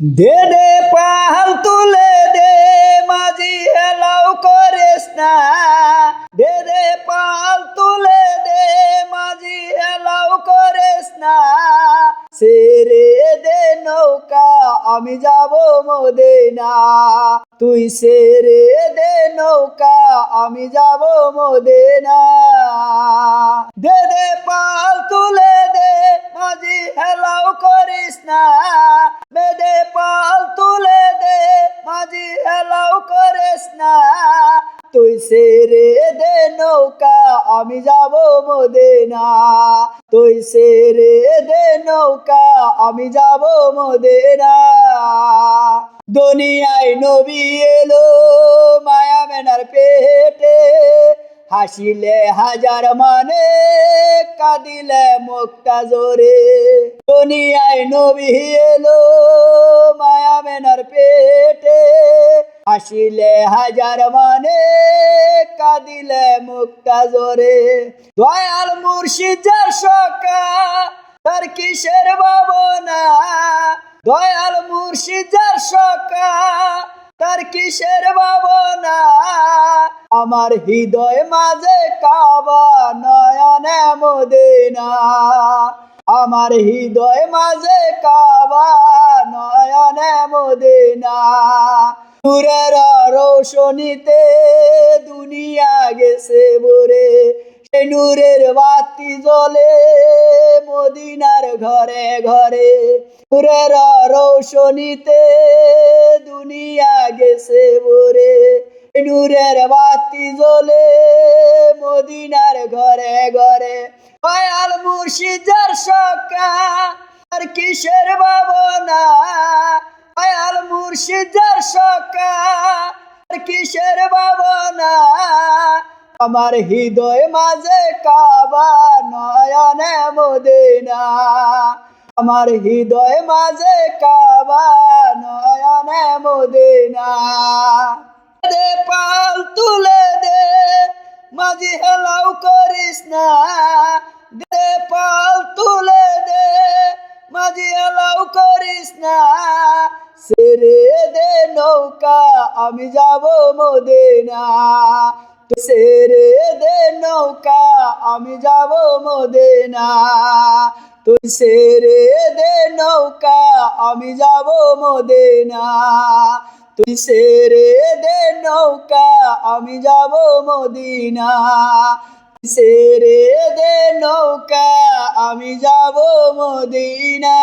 দে দে পাহাল তুলে দে, মাঝি হেলাও করিস না। দে দে পাহাল তুলে দে, মাঝি হেলাও করিস না। সেরে দে নৌকা, আমি যাব মদিনা। তুই সেরে দে নৌকা, আমি যাব মদিনা। দে দে পাল তুলে সেরে দে নৌকা, আমি যাব মদিনা। তুই সেরে দে নৌকা, আমি যাব মদিনা। দুনিয়ায় নবী এলো মায়া মেনার পেটে, হাসিলে হাজার মানে কাঁদিলে মুক্তা জোরে। দুনিয়ায় নবী এলো মায়া মেনার পেটে হাসিলে হাজার মানে কাঁদিলে মুক্তা জোরে। দয়াল মুর্শিদের সকা তার কিসের ভাবনা? দয়াল মুর্শিদের সকা তার কিসের ভাবনা? আমার হৃদয় মাঝে কাবা নয়নে মদিনা। আমার হৃদয় মাঝে কাবা নয়নে মদিনা। নূরের রোশনীতে দুনিয়া গেছে বরে সেই নূরের বাতি জ্বলে মদিনার ঘরে ঘরে। নূরের রোশনীতে দুনিয়া গেছে বরে নূরের বাতি জ্বলে মদিনার ঘরে ঘরে। দয়াল মুর্শিদার সকা আর কিসের ভাবনা? দয়াল মুর্শিদার সকা কিসের ভাবনা? আমার হৃদয় মাঝে কাবা নয়নে মদিনা। আমার হৃদয় মাঝে কাবা নয়নে মদিনা। দে পাল তুলে দে, মাঝি হেলাও করিস না। আমি যাব মদিনা। সেরে দে নৌকা, আমি যাব মদিনা। তুই সেরে দে নৌকা, আমি যাব মদিনা। তুই সেরে দে নৌকা, আমি যাব মদিনা। সেরে দে নৌকা, আমি যাব মদিনা।